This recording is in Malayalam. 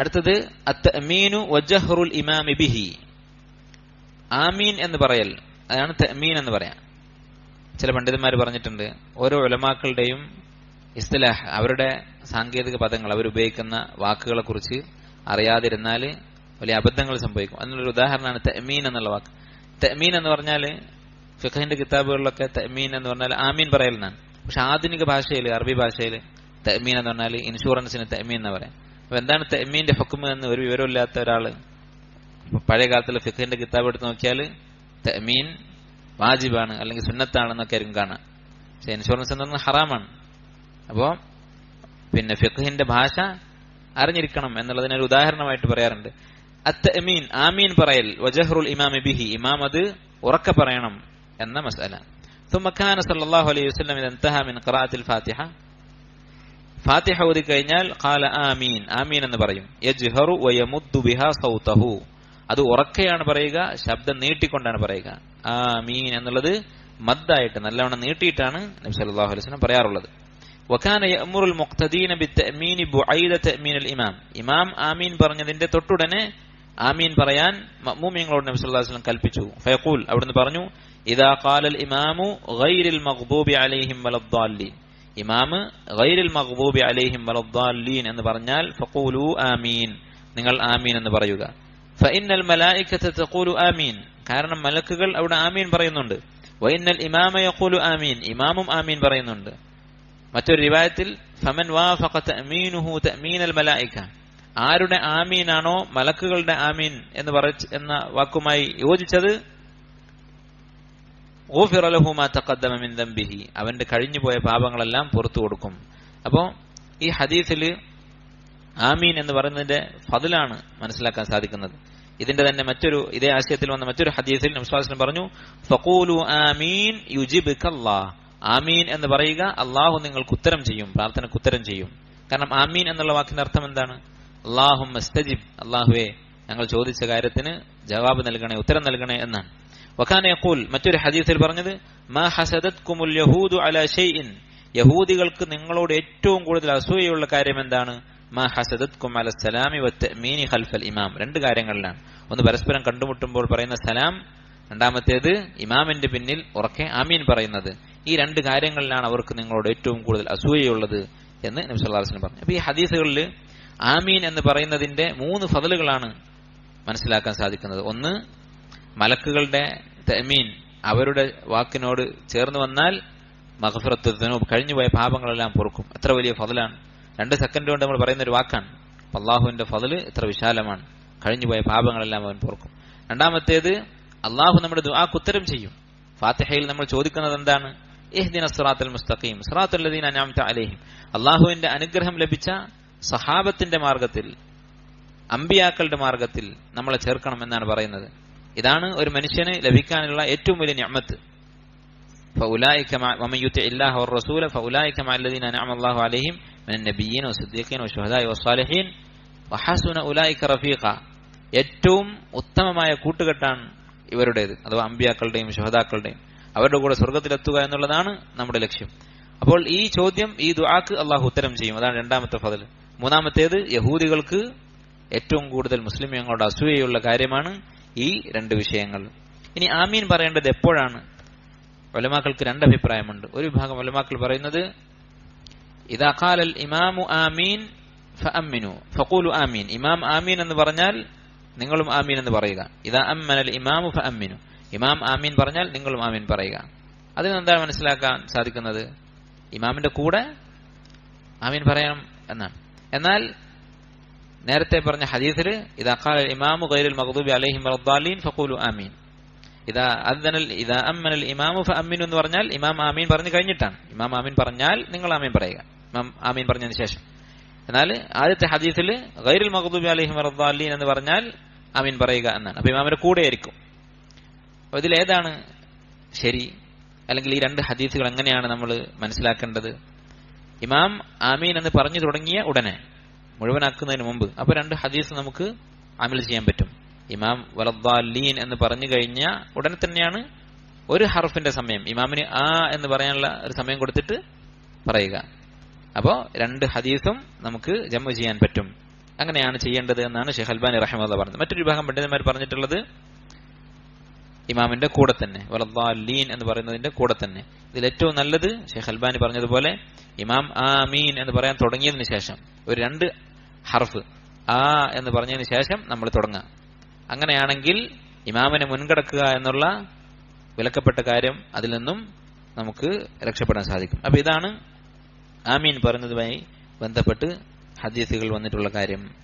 അടുത്തത് അത്തമീനു വജഹറുൽ ഇമാമി ബിഹി. ആമീൻ എന്ന് പറയൽ അതാണ് തമീൻ എന്ന് പറയാം. ചില പണ്ഡിതന്മാർ പറഞ്ഞിട്ടുണ്ട് ഓരോ ഉലമാക്കളുടെയും ഇസ്തലാഹ് അവരുടെ സാങ്കേതിക പദങ്ങൾ അവരുപയോഗിക്കുന്ന വാക്കുകളെ കുറിച്ച് അറിയാതിരുന്നാൽ വലിയ അബദ്ധങ്ങൾ സംഭവിക്കും. അതിനുള്ള ഉദാഹരണമാണ് തമീൻ എന്നുള്ള വാക്ക്. തമീൻ എന്ന് പറഞ്ഞാൽ ഫിഖഹിന്റെ കിതാബുകളിലൊക്കെ തമീൻ എന്ന് പറഞ്ഞാൽ ആമീൻ പറയലെന്നാണ് പക്ഷെ ആധുനിക ഭാഷയിൽ അറബി ഭാഷയിൽ തമീൻ എന്ന് പറഞ്ഞാൽ ഇൻഷുറൻസിന് തമീൻ എന്ന് പറയാം. അപ്പൊ എന്താണ് തെമീന്റെ ഹുക്കുമ് എന്ന് ഒരു വിവരമില്ലാത്ത ഒരാള് പഴയ കാലത്തുള്ള ഫിഖിന്റെ കിതാബ് എടുത്ത് നോക്കിയാൽ തെമീൻ വാജിബാണ് അല്ലെങ്കിൽ സുന്നത്താണെന്നൊക്കെ ആയിരിക്കും കാണാം പക്ഷെ ഇൻഷുറൻസ് എന്ന് പറഞ്ഞാൽ ഹറാമാണ് അപ്പോ പിന്നെ ഫിഖിന്റെ ഭാഷ അറിഞ്ഞിരിക്കണം എന്നുള്ളതിന് ഒരു ഉദാഹരണമായിട്ട് പറയാറുണ്ട് അത്തമീൻ ആമീൻ പറയൽ വജഹറുൽ ഇമാമി ബിഹി ഇമാം അത് ഉറക്കെ പറയണം എന്ന മസാല ثم كان صلى الله عليه وسلم إذا انتهى من قراءة الفاتحة ഫാത്തിഹ ഓതി കഴിഞ്ഞാൽ ഖാല ആമീൻ ആമീൻ എന്ന് പറയും. യജ്ഹറു വയമുദ്ദു ബിഹാ സൗതഹു. അത് ഉറക്കെയാണ് പറയുക ശബ്ദം നീട്ടിക്കൊണ്ടാണ് പറയുക. ആമീൻ എന്നുള്ളത് മദ്ദായിട്ട് നല്ലവണ്ണം നീട്ടിയിട്ടാണ് നബി സല്ലല്ലാഹു അലൈഹി വസല്ലം പറയാറുള്ളത്. വകാന യഅ്മുറുൽ മുഖ്തദീന ബിത്തഅമീൻ ബുഐദ തഅമീനുൽ ഇമാം. ഇമാം ആമീൻ പറഞ്ഞതിന്റെ തൊട്ടുടനെ ആമീൻ പറയാൻ മഅ്മൂമിയങ്ങളോട് നബി സല്ലല്ലാഹു അലൈഹി വസല്ലം കൽപ്പിച്ചു. ഫയഖൂൽ അവിടുന്ന് പറഞ്ഞു ഇദാ ഖാലൽ ഇമാമു ഗൈറിൽ മഗ്ദൂബി അലൈഹിം വലദ്ദാല്ലീൻ ഇമാമ് ഗൈരിൽ മഹബൂബി അലൈഹിം വലദ്ദാലീൻ എന്ന് പറഞ്ഞാൽ ഫഖൂലു ആമീൻ. നിങ്ങൾ ആമീൻ എന്ന് പറയുക. ഫഇന്നൽ മലായിക്കത്ത് തഖൂലു ആമീൻ. കാരണം മലക്കുകൾ അവിടെ ആമീൻ പറയുന്നുണ്ട്. വഇന്നൽ ഇമാമ യഖൂലു ആമീൻ. ഇമാമും ആമീൻ പറയുന്നുണ്ട്. മറ്റൊരു റിവായത്തിൽ ഫമൻ വാഫഖ തഅമീനുഹു തഅമീനൽ മലായിക ആരുടെ ആമീനാണോ മലക്കുകളുടെ ആമീൻ എന്ന് പറ എന്ന വാക്കുമായി യോജിച്ചത് ഗൂഫിറ ലഹു മാ തഖദ്ദമ മിൻ ദംബിഹി. അവന്റെ കഴിഞ്ഞുപോയ പാപങ്ങളെല്ലാം പുറത്തു കൊടുക്കും. അപ്പോ ഈ ഹദീസിൽ ആമീൻ എന്ന് പറയുന്നതിന്റെ ഫതിലാണ് മനസ്സിലാക്കാൻ സാധിക്കുന്നത്. ഇതിന്റെ തന്നെ മറ്റൊരു ഇതേ ആശയത്തിൽ വന്ന മറ്റൊരു ഹദീസിൽ നംസ്വാസിനും പറഞ്ഞു ഫഖൂലു ആമീൻ യുജിബ് ആമീൻ എന്ന് പറയുക അള്ളാഹു നിങ്ങൾക്ക് ഉത്തരം ചെയ്യും പ്രാർത്ഥനക്ക് ഉത്തരം ചെയ്യും. കാരണം ആമീൻ എന്നുള്ള വാക്കിന്റെ അർത്ഥം എന്താണ്? അള്ളാഹു അള്ളാഹുവെ ഞങ്ങൾ ചോദിച്ച കാര്യത്തിന് ജവാബ് നൽകണേ ഉത്തരം നൽകണേ എന്നാണ്. വഖാന യഖൂൽ മറ്റൊരു ഹദീസിൽ പറഞ്ഞത് മാ ഹസദത്കുമുൽ യഹൂദു അലാ ഷൈഇൻ. യഹൂദികൾക്ക് നിങ്ങളോട് ഏറ്റവും കൂടുതൽ അസൂയയുള്ള കാര്യം എന്താണ്? മാ ഹസദത്കും അല സലാമി വത്തമീനി ഖൽഫൽ ഇമാം. രണ്ട് കാര്യങ്ങളിലാണ്. ഒന്ന് പരസ്പരം കണ്ടുമുട്ടുമ്പോൾ പറയുന്ന സലാം രണ്ടാമത്തേത് ഇമാമിന്റെ പിന്നിൽ ഉറക്കെ ആമീൻ പറയുന്നത്. ഈ രണ്ട് കാര്യങ്ങളിലാണ് അവർക്ക് നിങ്ങളോട് ഏറ്റവും കൂടുതൽ അസൂയയുള്ളത് എന്ന് നബി സല്ലല്ലാഹു അലൈഹി വസല്ലം പറഞ്ഞു. അപ്പൊ ഈ ഹദീസുകളിൽ ആമീൻ എന്ന് പറയുന്നതിന്റെ മൂന്ന് ഫതലുകളാണ് മനസ്സിലാക്കാൻ സാധിക്കുന്നത്. ഒന്ന് മലക്കുകളുടെ തമീൻ അവരുടെ വാക്കിനോട് ചേർന്ന് വന്നാൽ മഹഫിറത്ത് ദനൂബ് കഴിഞ്ഞുപോയ പാപങ്ങളെല്ലാം പൊറുക്കും. എത്ര വലിയ ഫതലാണ്. രണ്ട് സെക്കൻഡ് കൊണ്ട് നമ്മൾ പറയുന്ന ഒരു വാക്കാണ് അള്ളാഹുവിന്റെ ഫതിൽ എത്ര വിശാലമാണ്. കഴിഞ്ഞുപോയ പാപങ്ങളെല്ലാം അവൻ പൊറുക്കും. രണ്ടാമത്തേത് അള്ളാഹു നമ്മുടെ ദുആക്ക് ഉത്തരം ചെയ്യും. ഫാത്തിഹയിൽ നമ്മൾ ചോദിക്കുന്നത് എന്താണ്? മുസ്തഖീം അലൈഹിം. അള്ളാഹുവിന്റെ അനുഗ്രഹം ലഭിച്ച സഹാബത്തിന്റെ മാർഗത്തിൽ അമ്പിയാക്കളുടെ മാർഗത്തിൽ നമ്മളെ ചേർക്കണം എന്നാണ് പറയുന്നത്. ഇതാണ് ഒരു മനുഷ്യന് ലഭിക്കാനുള്ള ഏറ്റവും വലിയ ഞമ്മത്ത് فأولئك مع ومن يطع الله والرسول فأولئك مع الذين أنعم الله عليهم من النبيين والصديقين والشهداء والصالحين وحسن أولئك رفيقا ഏറ്റവും ഉത്തമമായ കൂട്ടുകെട്ടാണ് ഇവരുടേത് അഥവാ അമ്പിയാക്കളുടെയും ശുഹതാക്കളുടെയും അവരുടെ കൂടെ സ്വർഗത്തിലെത്തുക എന്നുള്ളതാണ് നമ്മുടെ ലക്ഷ്യം അപ്പോൾ ഈ ചോദ്യം ഈ ദുആക്ക് അള്ളാഹു ഉത്തരം ചെയ്യും അതാണ് രണ്ടാമത്തെ ഫതൽ മൂന്നാമത്തേത് യഹൂദികൾക്ക് ഏറ്റവും കൂടുതൽ മുസ്ലിമീങ്ങളുടെ അസൂയയുള്ള കാര്യമാണ് ഈ രണ്ട് വിഷയങ്ങൾ ഇനി ആമീൻ പറയേണ്ടത് എപ്പോഴാണ്? വലമാക്കൾക്ക് രണ്ട് അഭിപ്രായമുണ്ട് ഒരു വിഭാഗം വലമാക്കൾ പറയുന്നത് ഇതാ ഖാലൽ ഇമാമു ആമീൻ ഫഅമ്മിനു. ഫഖൂലു ആമീൻ. ഇമാം ആമീൻ എന്ന് പറഞ്ഞാൽ നിങ്ങളും ആമീൻ എന്ന് പറയുക. ഇതാ അമ്മനൽ ഇമാമു ഫഅമ്മിനു. ഇമാം ആമീൻ പറഞ്ഞാൽ നിങ്ങളും ആമീൻ പറയുക. അതിൽ നിന്ന് എന്താണ് മനസ്സിലാക്കാൻ സാധിക്കുന്നത്? ഇമാമിന്റെ കൂടെ ആമീൻ പറയണം എന്നാണ്. എന്നാൽ നേരത്തെ പറഞ്ഞ ഹദീസിൽ ഇതാ ഖാല ഇമാമു ഗൈറുൽ മഖ്ദൂബി അലൈഹിം വലദ്ദാലീൻ ഫഖൂലു ആമീൻ. ഇതാ അദ്ദനൽ ഇതാ അമ്മനൽ ഇമാമു ഫഅമ്മിൻ എന്ന് പറഞ്ഞാൽ ഇമാം ആമീൻ പറഞ്ഞു കഴിഞ്ഞിട്ടാണ്. ഇമാം ആമീൻ പറഞ്ഞാൽ നിങ്ങൾ ആമീൻ പറയുക. ഇമാം ആമീൻ പറഞ്ഞതിന് ശേഷം. എന്നാൽ ആദ്യത്തെ ഹദീസിൽ ഗൈറുൽ മഖ്ദൂബി അലൈഹിം വലദ്ദാലീൻ എന്ന് പറഞ്ഞാൽ ആമീൻ പറയുക എന്നാണ്. അപ്പോൾ ഇമാമിന്റെ കൂടെ ആയിരിക്കും. അപ്പൊ ഇതിൽ ഏതാണ് ശരി? അല്ലെങ്കിൽ ഈ രണ്ട് ഹദീസുകൾ എങ്ങനെയാണ് നമ്മൾ മനസ്സിലാക്കേണ്ടത്? ഇമാം ആമീൻ എന്ന് പറഞ്ഞു തുടങ്ങിയ ഉടനെ മുഴുവനാക്കുന്നതിന് മുമ്പ്. അപ്പൊ രണ്ട് ഹദീസ് നമുക്ക് അമൽ ചെയ്യാൻ പറ്റും. ഇമാം വലദ്ദാലീൻ എന്ന് പറഞ്ഞു കഴിഞ്ഞ ഉടനെ തന്നെയാണ് ഒരു ഹർഫിന്റെ സമയം. ഇമാമിന് ആ എന്ന് പറയാനുള്ള ഒരു സമയം കൊടുത്തിട്ട് പറയുക. അപ്പോ രണ്ട് ഹദീസും നമുക്ക് ജമ്മു ചെയ്യാൻ പറ്റും. അങ്ങനെയാണ് ചെയ്യേണ്ടത് എന്നാണ് ഷെയ്ഖ് അൽബാനി റഹ്മുള്ള പറഞ്ഞത്. മറ്റൊരു വിഭാഗം പണ്ഡിതന്മാർ പറഞ്ഞിട്ടുള്ളത് ഇമാമിന്റെ കൂടെ തന്നെ. വലദ്ദാലീൻ എന്ന് പറയുന്നതിന്റെ കൂടെ തന്നെ. ഇതിൽ ഏറ്റവും നല്ലത് ഷെയ്ഖ് അൽബാനി പറഞ്ഞതുപോലെ ഇമാം ആമീൻ എന്ന് പറയാൻ തുടങ്ങിയതിന് ശേഷം ഒരു രണ്ട് ഹർഫ്. ആ എന്ന് പറഞ്ഞതിന് ശേഷം നമ്മൾ തുടങ്ങാം അങ്ങനെയാണെങ്കിൽ ഇമാമിനെ മുൻകടക്കുക എന്നുള്ള വിലക്കപ്പെട്ട കാര്യം അതിൽ നിന്നും നമുക്ക് രക്ഷപ്പെടാൻ സാധിക്കും. അപ്പൊ ഇതാണ് ആമീൻ പറഞ്ഞതുമായി ബന്ധപ്പെട്ട് ഹദീസുകൾ വന്നിട്ടുള്ള കാര്യം.